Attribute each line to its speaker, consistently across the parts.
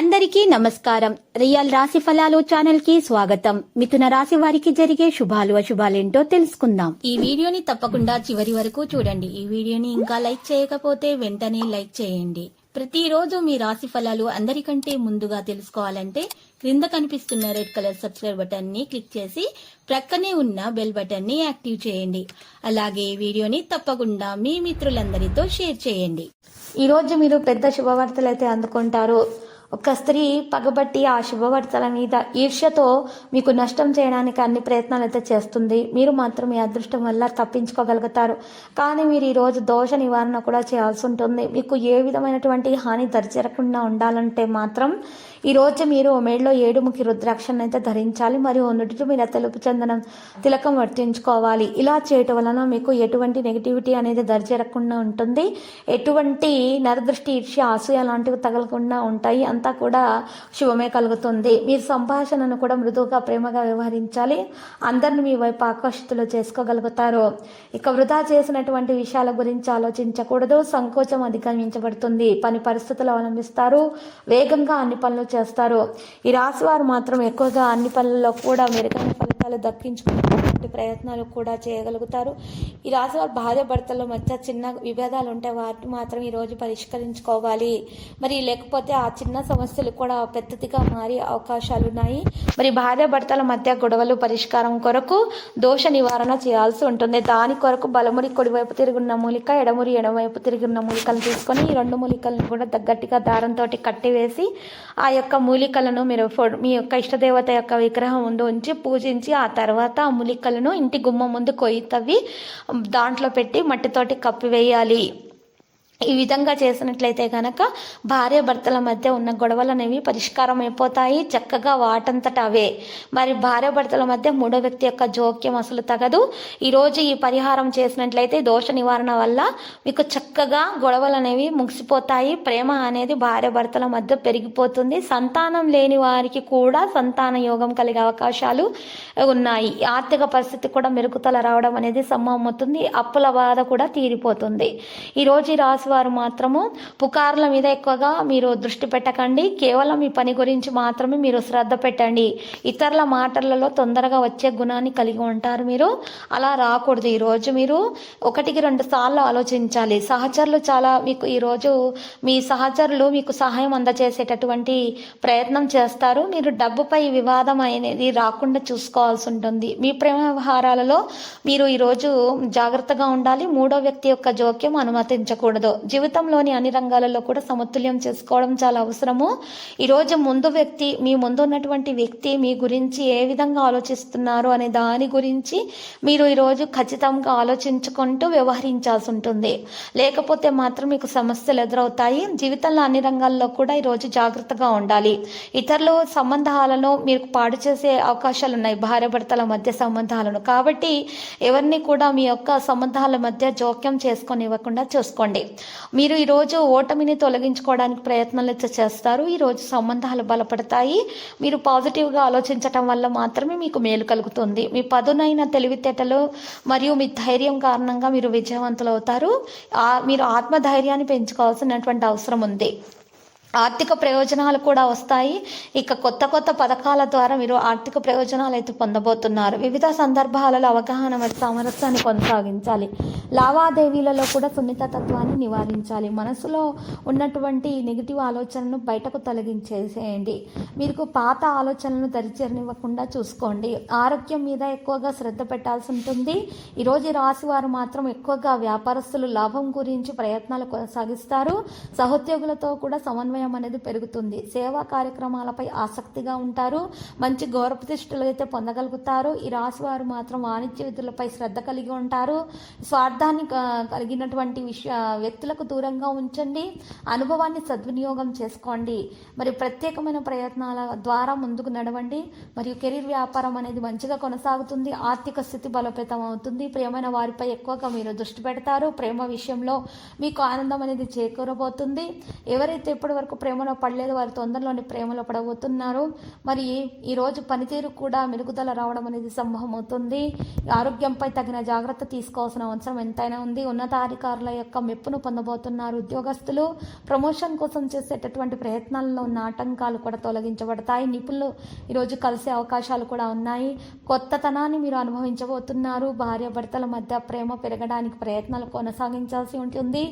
Speaker 1: అందరికీ నమస్కారం. రియల్ రాశి ఫలాలు ఛానల్కి స్వాగతం. మిథున రాశి వారికి జరిగే శుభాలు అశుభాలేంటో తెలుసుకుందాం. ఈ వీడియోని తప్పకుండా చివరి వరకు చూడండి. ఈ వీడియోని ఇంకా లైక్ చేయకపోతే వెంటనే లైక్ చేయండి. ప్రతిరోజు మీ రాశి ఫలాలు అందరికంటే ముందుగా తెలుసుకోవాలంటే క్రింద కనిపిస్తున్న రెడ్ కలర్ సబ్స్క్రైబ్ బటన్ని క్లిక్ చేసి ప్రక్కనే ఉన్న బెల్ బటన్ని యాక్టివ్ చేయండి. అలాగే ఈ వీడియోని తప్పకుండా మీ మిత్రులందరితో షేర్ చేయండి.
Speaker 2: ఈ రోజు మీరు పెద్ద శుభవార్తలు అయితే అందుకుంటారు. ఒక స్త్రీ పగబట్టి ఆ శుభవార్తల మీద ఈర్ష్యతో మీకు నష్టం చేయడానికి అన్ని ప్రయత్నాలు అయితే చేస్తుంది. మీరు మాత్రం మీ అదృష్టం వల్ల తప్పించుకోగలుగుతారు. కానీ మీరు ఈరోజు దోష నివారణ కూడా చేయాల్సి ఉంటుంది. మీకు ఏ విధమైనటువంటి హాని దరిచేరకుండా ఉండాలంటే మాత్రం ఈరోజు మీరు మెడలో ఏడుముఖి రుద్రాక్షను అయితే ధరించాలి. మరియు నుదుటి మీద తెలుపు చందనం తిలకం వర్తించుకోవాలి. ఇలా చేయటం వలన మీకు ఎటువంటి నెగిటివిటీ అనేది దరిచేరకుండా ఉంటుంది. ఎటువంటి నరదృష్టి ఈర్ష్య అసూయ లాంటివి తగలకుండా ఉంటాయి. అంతా కూడా శుభమే కలుగుతుంది. మీరు సంభాషణను కూడా మృదువుగా ప్రేమగా వ్యవహరించాలి. అందరిని మీ వైపు ఆకర్షితులు చేసుకోగలుగుతారు. ఇక వృధా చేసినటువంటి విషయాల గురించి ఆలోచించకూడదు. సంకోచం అధిగమించబడుతుంది. పని పరిస్థితులు అవలంబిస్తారు. వేగంగా అన్ని పనులు చేస్తారు. ఈ రాశి వారు మాత్రం ఎక్కువగా అన్ని పనుల్లో కూడా మెరుగైన ఫలితాలు దక్కించుకుంటారు. వంటి ప్రయత్నాలు కూడా చేయగలుగుతారు. ఈ రాశి వారు భార్య భర్తల మధ్య చిన్న విభేదాలు ఉంటే వాటిని మాత్రం ఈరోజు పరిష్కరించుకోవాలి. మరి లేకపోతే ఆ చిన్న సమస్యలు కూడా పెద్దదిగా మారే అవకాశాలు ఉన్నాయి. మరి భార్య భర్తల మధ్య గొడవలు పరిష్కారం కొరకు దోష నివారణ చేయాల్సి ఉంటుంది. దాని కొరకు బలమురి కుడివైపు తిరుగున్న మూలిక ఎడమురి ఎడమవైపు తిరిగిన మూలికలను తీసుకొని ఈ రెండు మూలికలను కూడా దగ్గరగా దారంతో కట్టివేసి ఆ యొక్క మూలికలను మీరు ఫో- మీ యొక్క ఇష్టదేవత యొక్క విగ్రహం ముందు ఉంచి పూజించి ఆ తర్వాత ఆ మూలికలను ఇంటి గుమ్మం ముందు కొయ్యి తవ్వి దాంట్లో పెట్టి మట్టితోటి కప్పివేయాలి ఈ విధంగా చేసినట్లయితే కనుక భార్య భర్తల మధ్య ఉన్న గొడవలు అనేవి పరిష్కారం అయిపోతాయి చక్కగా వాటంతట అవే. మరి భార్య భర్తల మధ్య మూడో వ్యక్తి యొక్క జోక్యం అసలు తగదు. ఈరోజు ఈ పరిహారం చేసినట్లయితే దోష నివారణ వల్ల మీకు చక్కగా గొడవలు అనేవి ముగిసిపోతాయి. ప్రేమ అనేది భార్య భర్తల మధ్య పెరిగిపోతుంది. సంతానం లేని వారికి కూడా సంతాన యోగం కలిగే అవకాశాలు ఉన్నాయి. ఆర్థిక పరిస్థితి కూడా మెరుగుదల రావడం అనేది సంభవమవుతుంది అప్పుల బాధ కూడా తీరిపోతుంది. ఈరోజు ఈ రాశి వారు మాత్రము పుకార్ల మీద ఎక్కువగా మీరు దృష్టి పెట్టకండి. కేవలం మీ పని గురించి మాత్రమే మీరు శ్రద్ధ పెట్టండి. ఇతరుల మాటలలో తొందరగా వచ్చే గుణాన్ని కలిగి ఉంటారు మీరు. అలా రాకూడదు. ఈరోజు మీరు ఒకటికి రెండు సార్లు ఆలోచించాలి. సహచరులు చాలా మీకు ఈరోజు మీ సహచరులు మీకు సహాయం అందజేసేటటువంటి ప్రయత్నం చేస్తారు. మీరు డబ్బుపై వివాదం అనేది రాకుండా చూసుకోవాల్సి ఉంటుంది. మీ ప్రేమ వ్యవహారాలలో మీరు ఈరోజు జాగ్రత్తగా ఉండాలి. మూడో వ్యక్తి యొక్క జోక్యం అనుమతించకూడదు. జీవితంలోని అన్ని రంగాలలో కూడా సమతుల్యం చేసుకోవడం చాలా అవసరము. ఈరోజు ముందు వ్యక్తి మీ ముందు ఉన్నటువంటి వ్యక్తి మీ గురించి ఏ విధంగా ఆలోచిస్తున్నారు అనే దాని గురించి మీరు ఈరోజు ఖచ్చితంగా ఆలోచించుకుంటూ వ్యవహరించాల్సి ఉంటుంది. లేకపోతే మాత్రం మీకు సమస్యలు ఎదురవుతాయి. జీవితంలో అన్ని రంగాల్లో కూడా ఈరోజు జాగ్రత్తగా ఉండాలి. ఇతరుల సంబంధాలను మీరు పాడు చేసే అవకాశాలు ఉన్నాయి. భార్య భర్తల మధ్య సంబంధాలను. కాబట్టి ఎవరిని కూడా మీ యొక్క సంబంధాల మధ్య జోక్యం చేసుకొని ఇవ్వకుండా చూసుకోండి. మీరు ఈరోజు ఓటమిని తొలగించుకోవడానికి ప్రయత్నాలు చేస్తారు. ఈరోజు సంబంధాలు బలపడతాయి. మీరు పాజిటివ్గా ఆలోచించటం వల్ల మాత్రమే మీకు మేలు కలుగుతుంది. మీ పదునైన తెలివితేటలు మరియు మీ ధైర్యం కారణంగా మీరు విజయవంతులు అవుతారు మీరు ఆత్మధైర్యాన్ని పెంచుకోవాల్సినటువంటి అవసరం ఉంది. ఆర్థిక ప్రయోజనాలు కూడా వస్తాయి. ఇక కొత్త కొత్త పథకాల ద్వారా మీరు ఆర్థిక ప్రయోజనాలు అయితే పొందబోతున్నారు. వివిధ సందర్భాలలో అవగాహన మరియు సామరస్యాన్ని కొనసాగించాలి. లావాదేవీలలో కూడా సున్నితత్వాన్ని నివారించాలి. మనసులో ఉన్నటువంటి నెగిటివ్ ఆలోచనను బయటకు తొలగించేసేయండి. మీకు పాత ఆలోచనలను దరిచేరనివ్వకుండా చూసుకోండి. ఆరోగ్యం మీద ఎక్కువగా శ్రద్ధ పెట్టాల్సి ఉంటుంది. ఈరోజు రాశి వారు మాత్రం ఎక్కువగా వ్యాపారస్తులు లాభం గురించి ప్రయత్నాలు కొనసాగిస్తారు. సహోద్యోగులతో కూడా సమన్వయం అనేది పెరుగుతుంది. సేవా కార్యక్రమాలపై ఆసక్తిగా ఉంటారు. మంచి గౌరవ ప్రతిష్టలు అయితే పొందగలుగుతారు. ఈ రాశి వారు మాత్రం వాణిజ్య విధులపై శ్రద్ధ కలిగి ఉంటారు. స్వార్థాన్ని కలిగినటువంటి విషయ వ్యక్తులకు దూరంగా ఉంచండి. అనుభవాన్ని సద్వినియోగం చేసుకోండి. మరి ప్రత్యేకమైన ప్రయత్నాల ద్వారా ముందుకు నడవండి. మరియు కెరీర్ వ్యాపారం అనేది మంచిగా కొనసాగుతుంది. ఆర్థిక స్థితి బలోపేతం అవుతుంది. ప్రేమైన వారిపై ఎక్కువగా మీరు దృష్టి పెడతారు. ప్రేమ విషయంలో మీకు ఆనందం అనేది చేకూరబోతుంది. ఎవరైతే ఇప్పటివరకు వరకు ప్రేమలో పడలేదు వారు తొందరలోనే ప్రేమలో పడబోతున్నారు. మరి ఈరోజు పనితీరు కూడా మెరుగుదల రావడం అనేది సంభవం అవుతుంది ఆరోగ్యంపై తగిన జాగ్రత్త తీసుకోవాల్సిన అవసరం ఎంతైనా ఉంది. ఉన్నతాధికారుల యొక్క మెప్పును పొందబోతున్నారు ఉద్యోగస్తులు. ప్రమోషన్ కోసం చేసేటటువంటి ప్రయత్నాల్లో ఉన్న ఆటంకాలు కూడా తొలగించబడతాయి. నిపుణులు ఈరోజు కలిసే అవకాశాలు కూడా ఉన్నాయి. కొత్తతనాన్ని మీరు అనుభవించబోతున్నారు. భార్య భర్తల మధ్య ప్రేమ పెరగడానికి ప్రయత్నాలు కొనసాగించాల్సి ఉంటుంది.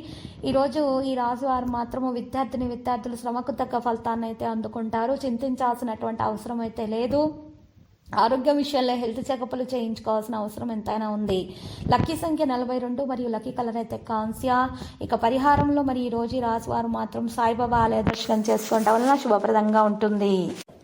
Speaker 2: ఈరోజు ఈ రాజు వారు మాత్రము విద్యార్థిని విద్యార్థులు శ్రమకు తగ్గ ఫలితాన్ని అయితే అందుకుంటారు. చింతించాల్సినటువంటి అవసరం అయితే లేదు. ఆరోగ్య విషయంలో హెల్త్ చెకప్లు చేయించుకోవాల్సిన అవసరం ఎంతైనా ఉంది. లక్కీ సంఖ్య నలభై రెండు మరియు లక్కీ కలర్ అయితే కాంస్య. ఇక పరిహారంలో మరి ఈ రోజు ఈ వారు మాత్రం సాయిబాబా ఆలయ దర్శనం చేసుకోవడం వలన శుభప్రదంగా ఉంటుంది.